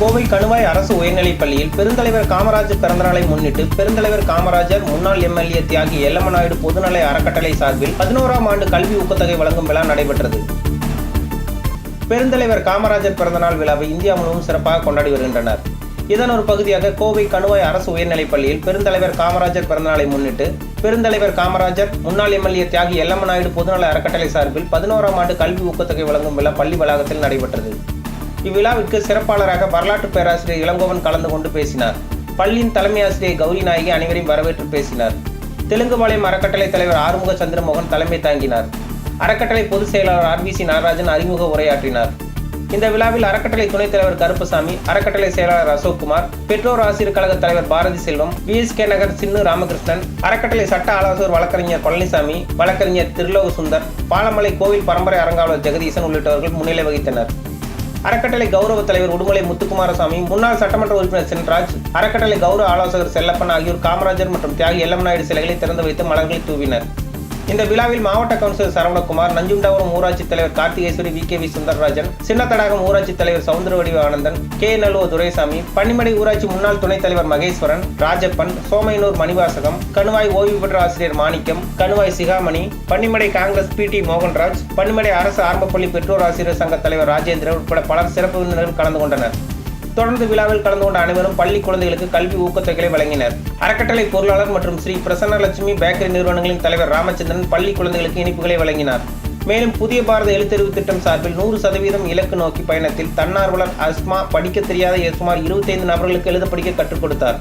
கோவை கணுவாய் அரசு உயர்நிலைப் பள்ளியில் பெருந்தலைவர் காமராஜர் பிறந்தநாளை முன்னிட்டு பெருந்தலைவர் காமராஜர் முன்னாள் எம்எல்ஏ தியாகி எல்லம்ம நாயுடு பொதுநல அறக்கட்டளை சார்பில் பதினோராம் ஆண்டு கல்வி ஊக்கத்தொகை வழங்கும் விழா நடைபெற்றது. பெருந்தலைவர் காமராஜர் பிறந்தநாள் விழாவை இந்தியா முழுவதும் சிறப்பாக கொண்டாடி வருகின்றனர். இதன் ஒரு பகுதியாக கோவை கணுவாய் அரசு உயர்நிலைப் பள்ளியில் பெருந்தலைவர் காமராஜர் பிறந்தநாளை முன்னிட்டு பெருந்தலைவர் காமராஜர் முன்னாள் எம்எல்ஏ தியாகி எல்லம்ம நாயுடு பொதுநல அறக்கட்டளை சார்பில் பதினோராம் ஆண்டு கல்வி ஊக்கத்தொகை வழங்கும் விழா பள்ளி வளாகத்தில் நடைபெற்றது. இவ்விழாவிற்கு சிறப்பாளராக வரலாற்று பேராசிரியர் இளங்கோவன் கலந்து கொண்டு பேசினார். பள்ளியின் தலைமை ஆசிரியர் கௌரி நாயகி அனைவரையும் வரவேற்று பேசினார். தெலுங்குபாளையம் அறக்கட்டளை தலைவர் ஆறுமுக சந்திரமோகன் தலைமை தாங்கினார். அறக்கட்டளை பொதுச் செயலாளர் ஆர் விசி நாகராஜன் அறிமுக உரையாற்றினார். இந்த விழாவில் அறக்கட்டளை துணைத் தலைவர் கருப்பசாமி அறக்கட்டளை செயலாளர் அசோக்குமார் பெற்றோர் ஆசிரியர் கழக தலைவர் பாரதி செல்வம் விஎஸ்கே நகர் சின்னு ராமகிருஷ்ணன் அறக்கட்டளை சட்ட ஆலோசகர் வழக்கறிஞர் பழனிசாமி வழக்கறிஞர் திருலோக சுந்தர் பாலமலை கோவில் பரம்பரை அரங்காவலர் ஜெகதீசன் உள்ளிட்டவர்கள் முன்னிலை வகித்தனர். அறக்கட்டளை கௌரவ தலைவர் உடுமலை முத்துக்குமாரசாமி முன்னாள் சட்டமன்ற உறுப்பினர் சென்ராஜ் அறக்கட்டளை கௌரவ ஆலோசகர் செல்லப்பன் ஆகியோர் காமராஜர் மற்றும் தியாகி எல்லம் நாயுடு சிலைகளை திறந்து வைத்து மலர்களை தூவினர். இந்த விழாவில் மாவட்ட கவுன்சிலர் சரவணகுமார் நஞ்சுண்டாவரம் ஊராட்சி தலைவர் Karthikeswari V K V Sundararajan Chinnathadagam ஊராட்சி தலைவர் சவுந்தரவடிவு ஆனந்தன் கே நல்லுவ துரைசாமி பன்னிமடை ஊராட்சி முன்னாள் துணைத் தலைவர் மகேஸ்வரன் ராஜப்பன் சோமையனூர் மணிவாசகம் கணுவாய் ஓய்வு பெற்ற ஆசிரியர் மாணிக்கம் கணுவாய் சிகாமணி பன்னிமடை காங்கிரஸ் பி டி மோகன்ராஜ் பன்னிமடை அரசு ஆரம்பப்பள்ளி பெற்றோர் ஆசிரியர் சங்க தலைவர் ராஜேந்திரன் உட்பட பலர் சிறப்பு விருந்தினர்கள் கலந்து கொண்டனர். தொடர்ந்து விழாவில் கலந்து கொண்ட அனைவரும் பள்ளி குழந்தைகளுக்கு கல்வி ஊக்கத்தொகைகளை வழங்கினர். அறக்கட்டளை பொருளாளர் மற்றும் ஸ்ரீ பிரசன்னலட்சுமி பேக்கரி நிறுவனங்களின் தலைவர் ராமச்சந்திரன் பள்ளி குழந்தைகளுக்கு இனிப்புகளை வழங்கினார். மேலும் புதிய பாரத எழுத்தறிவு திட்டம் சார்பில் நூறு சதவீதம் இலக்கு நோக்கி பயணத்தில் தன்னார்வலர் அஸ்மா படிக்க தெரியாத சுமார் இருபத்தைந்து நபர்களுக்கு எழுத படிக்க கற்றுக் கொடுத்தார்.